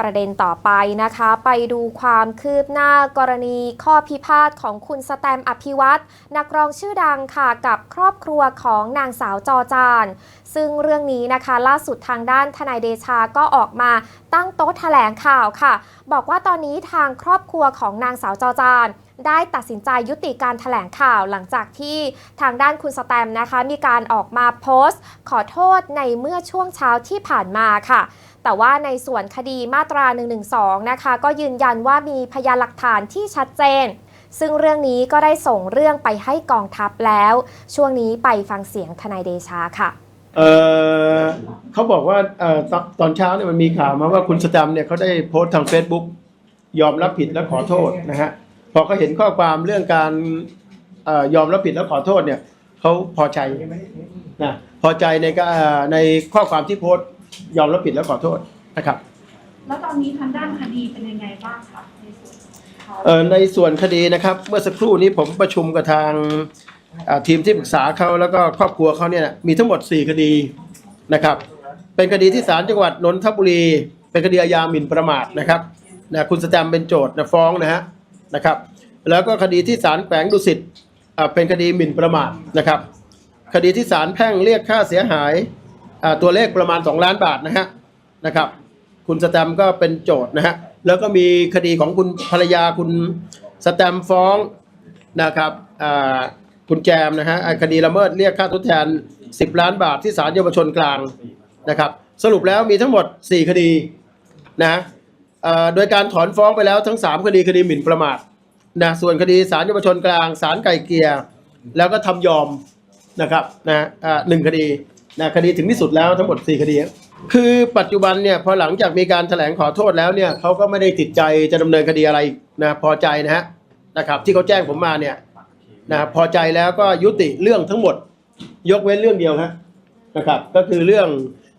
ประเด็นต่อไปนะคะ ไปดูความคืบหน้ากรณีข้อพิพาทของคุณสแตมอภิวัตนักร้องชื่อดังค่ะกับครอบครัวของนางสาวจอจาน ซึ่งเรื่องนี้นะคะล่าสุดทางด้านทนายเดชาก็ออกมาตั้งโต๊ะแถลงข่าวค่ะ บอกว่าตอนนี้ทางครอบครัวของนางสาวจอจาน ได้ตัดสินใจยุติการถแถลงข่าวหลังจากที่ทางด้านคุณสแตมนะคะ มีการออกมาโพสต์ ขอโทษในเมื่อช่วงเช้าที่ผ่านมาค่ะแต่ว่าในส่วนคดีมาตรา 112 นะคะ ก็ยืนยันว่ามีพยานหลักฐานที่ชัดเจน ซึ่งเรื่องนี้ก็ได้ส่งเรื่องไปให้กองทัพแล้ว ช่วงนี้ไปฟังเสียงทนายเดชาค่ะเเขาบอกว่าออตอนตอนเช้าเนี่ยมันมีข่าวมาว่าคุณสแตมเนี่ยเขาได้โพสต์ทาง Facebook ยอมรับผิดและขอโทษนะฮะ พอเขาเห็นข้อความเรื่องการเออยอมรับผิดและขอโทษเนี่ยเขาพอใจนะพอใจในก็เอ่อในข้อความที่โพสต์ยอมรับผิดและขอโทษนะครับ แล้วตอนนี้ทางด้านคดีเป็นยังไงบ้างคะในส่วนของเขาเอ่อในส่วนคดีนะครับ เมื่อสักครู่นี้ผมประชุมกับทางอ่าทีมที่ปรึกษาเขาแล้วก็ครอบครัวเขาเนี่ยมีทั้งหมด 4 คดีนะครับ เป็นคดีที่ศาลจังหวัดนนทบุรี เป็นคดีอาญาหมิ่นประมาทนะครับนะคุณสแตมป์เป็นโจทย์นะฟ้องนะฮะ นะครับ แล้วก็คดีที่ศาลแขวงดุสิตเป็นคดีหมิ่นประมาทนะครับ คดีที่ศาลแพ่งเรียกค่าเสียหายตัวเลขประมาณ 2 ล้านบาทนะฮะนะครับ คุณสแตมก็เป็นโจทย์นะฮะแล้วก็มีคดีของคุณภรรยาคุณสแตมฟ้องนะครับคุณแจมนะฮะคดีละเมิดเรียกค่าทดแทน 10 ล้านบาทที่ศาลเยาวชนกลางนะครับ สรุปแล้วมีทั้งหมด 4 คดีนะ โดยการถอนฟ้องไปแล้วทั้ง 3 คดีคดีหมิ่นประมาทนะส่วนคดีศาลเยาวชนกลางศาลไก่เกียร์แล้วก็ทำยอมนะครับนะอ่าหนึ่งคดีนะคดีถึงที่สุดแล้วทั้งหมด 4 คดี คือปัจจุบันเนี่ยพอหลังจากมีการแถลงขอโทษแล้วเนี่ยเขาก็ไม่ได้ติดใจจะดำเนินคดีอะไรนะพอใจนะฮะนะครับที่เขาแจ้งผมมาเนี่ยนะพอใจแล้วก็ยุติเรื่องทั้งหมด ยกเว้นเรื่องเดียวฮะนะครับก็คือเรื่อง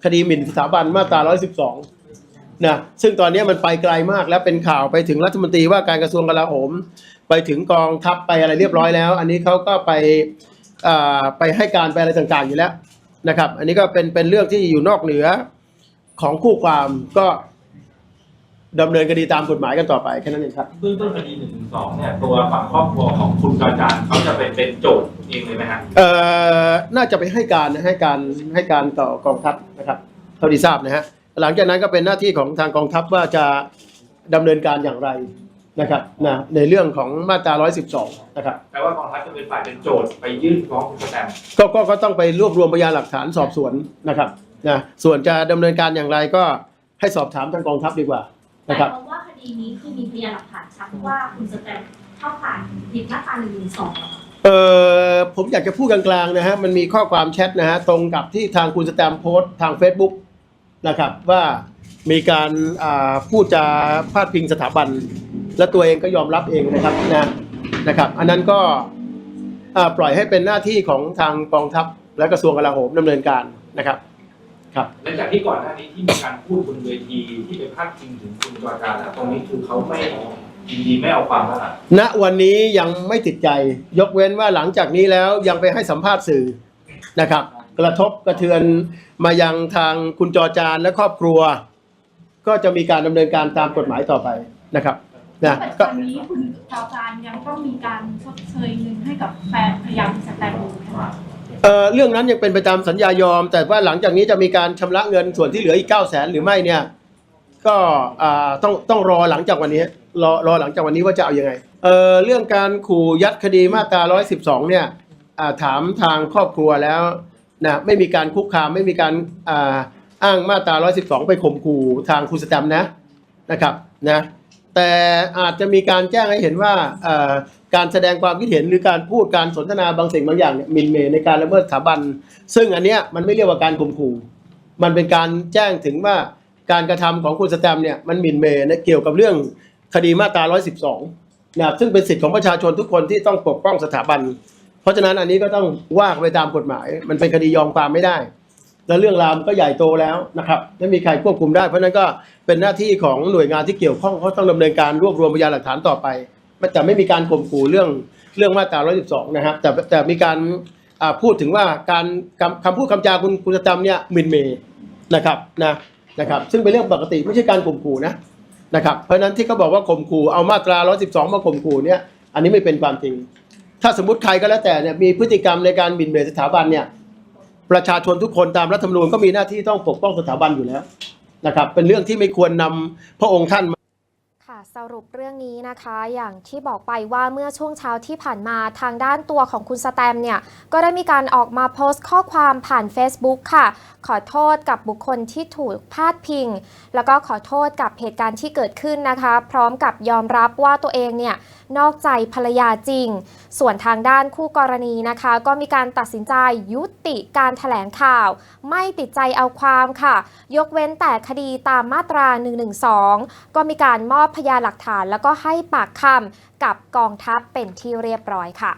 คดีหมิ่นสถาบันมาตรา 112 นะซึ่งตอนนี้มันไปไกลมากแล้วเป็นข่าวไปถึงรัฐมนตรีว่าการกระทรวงกลาโหม ไปถึงกองทัพไปอะไรเรียบร้อยแล้ว อันนี้เขาก็ไปอ่าไปให้การไปอะไรต่างๆอยู่แล้วนะครับ อันนี้ก็เป็นเป็นเรื่องที่อยู่นอกเหนือของคู่ความก็ดำเนินคดีตามกฎหมายกันต่อไปแค่นั้นเองครับเบื้องต้นคดีหนึ่งถึงสองเนี่ยตัวฝั่งครอบครัวของคุณกาจารย์เขาจะไปเป็นโจทย์เองเลยไหมฮะเอ่อน่าจะไปให้การนะให้การให้การต่อกองทัพนะครับ เท่าที่ทราบนะฮะ หลังจากนั้นก็เป็นหน้าที่ของทางกองทัพว่าจะดำเนินการอย่างไรนะครับนะในเรื่องของมาตรา 112 นะครับแปลว่ากองทัพจะเป็นฝ่ายเป็นโจทย์ไปยื่นฟ้องคุณสแตมป์ก็ก็ก็ต้องไปรวบรวมพยานหลักฐานสอบสวนนะครับนะส่วนจะดำเนินการอย่างไรก็ให้สอบถามทางกองทัพดีกว่าแต่นะครับเพราะว่าคดีนี้คือมีพยานหลักฐานชัดว่าคุณสแตมป์เข้าข่ายผิดมาตราหนึ่งหนึ่งสองเออผมอยากจะพูดกลางๆนะฮะมันมีข้อความแชทนะฮะตรงกับที่ทางคุณสแตมป์โพสต์ทาง Facebook นะครับว่ามีการอ่าพูดจาพาดพิงสถาบัน และตัวเองก็ยอมรับเองนะครับนะนะครับอันนั้นก็อ่าปล่อยให้เป็นหน้าที่ของทางกองทัพและกระทรวงกลาโหมดำเนินการนะครับครับหลังจากที่ก่อนหน้านี้ที่มีการพูดบนเวทีที่ไปพาดพิงถึงคุณกาจารย์แล้วตรงนี้คือเขาไม่ยินดีไม่เอาความแล้วล่ะณวันนี้ยังไม่ติดใจยกเว้นว่าหลังจากนี้แล้วยังไปให้สัมภาษณ์สื่อนะครับ กระทบกระเทือนมายังทางคุณจอจานและครอบครัว ก็จะมีการดำเนินการตามกฎหมายต่อไปนะครับนะปัจจุก็ บันนี้คุณจาวจานยังต้องมีการชดเชยเงินให้กับแฟนพยายามสแตมป์อยู่ไหมคะ เอ่อเรื่องนั้นยังเป็นไปตามสัญญายอม แต่ว่าหลังจากนี้จะมีการชำระเงินส่วนที่เหลืออีก9 0 0แสนหรือไม่เนี่ยก็อ่าต้องต้องรอหลังจากวันนี้รอรอหลังจากวันนี้ว่าจะเอาอยัางไงเอ่อเรื่องการขู่ยัดคดีมาตรา112เนี่ยอ่าถามทางครอบครัวแล้ว นะไม่มีการคุกคามไม่มีการอ่าอ้างมาตรา 112 ไปข่มขู่ทางคุณสแตมนะนะครับนะแต่อาจจะมีการแจ้งให้เห็นว่าการแสดงความคิดเห็นหรือการพูดการสนทนาบางสิ่งบางอย่างเนี่ยมินเมในการละเมิดสถาบัน ซึ่งอันเนี้ยมันไม่เรียกว่าการข่มขู่ มันเป็นการแจ้งถึงว่าการกระทำของคุณสแตมเนี่ยมันมินเมนะเกี่ยวกับเรื่องคดีมาตรา 112 นะครับซึ่งเป็นสิทธิของประชาชนทุกคนที่ต้องปกป้องสถาบัน ราะฉะนั้นอันนี้ก็ต้องว่าไปตามกฎหมาย มันเป็นคดียอมความไม่ได้ แล้วเรื่องราวมันก็ใหญ่โตแล้วนะครับไม่มีใครควบคุมได้ เพราะนั้นก็เป็นหน้าที่ของหน่วยงานที่เกี่ยวข้องเขาต้องดำเนินการรวบรวมพยานหลักฐานต่อไปมันจะไม่มีการข่มขู่เรื่องเรื่องมาตรา 112 นะครับ แต่แต่มีการพูดถึงว่าการคำคำพูดคำจาคุณคุณสแตมเนี่ยมินเมนะครับนะนะครับ ซึ่งเป็นเรื่องปกติไม่ใช่การข่มขู่นะนะครับ เพราะฉะนั้นที่เขาบอกว่าข่มขู่เอามาตรา 112 มาข่มขู่เนี่ยอันนี้ไม่เป็นความจริง ถ้าสมมติใครก็แล้วแต่เนี่ยมีพฤติกรรมในการบินเบรสถาบันเนี่ยประชาชนทุกคนตามรัฐธรรมนูญก็มีหน้าที่ต้องปกป้องสถาบันอยู่แล้วนะครับ เป็นเรื่องที่ไม่ควรนำพระองค์ท่าน สรุปเรื่องนี้นะคะอย่างที่บอกไปว่าเมื่อช่วงเช้าที่ผ่านมาทางด้านตัวของคุณสแตมเนี่ย ก็ได้มีการออกมาโพสต์ข้อความผ่าน Facebook ค่ะ ขอโทษกับบุคคลที่ถูกพาดพิง แล้วก็ขอโทษกับเหตุการณ์ที่เกิดขึ้นนะคะ พร้อมกับยอมรับว่าตัวเองเนี่ยนอกใจภรรยาจริง ส่วนทางด้านคู่กรณีนะคะ ก็มีการตัดสินใจยุติการถแถลงข่าว ไม่ติดใจเอาความค่ะ ยกเว้นแต่คดีตามมาตรา 112 ก็มีการมอบพยานหลักฐาน แล้วก็ให้ปากคำกับกองทัพเป็นที่เรียบร้อยค่ะ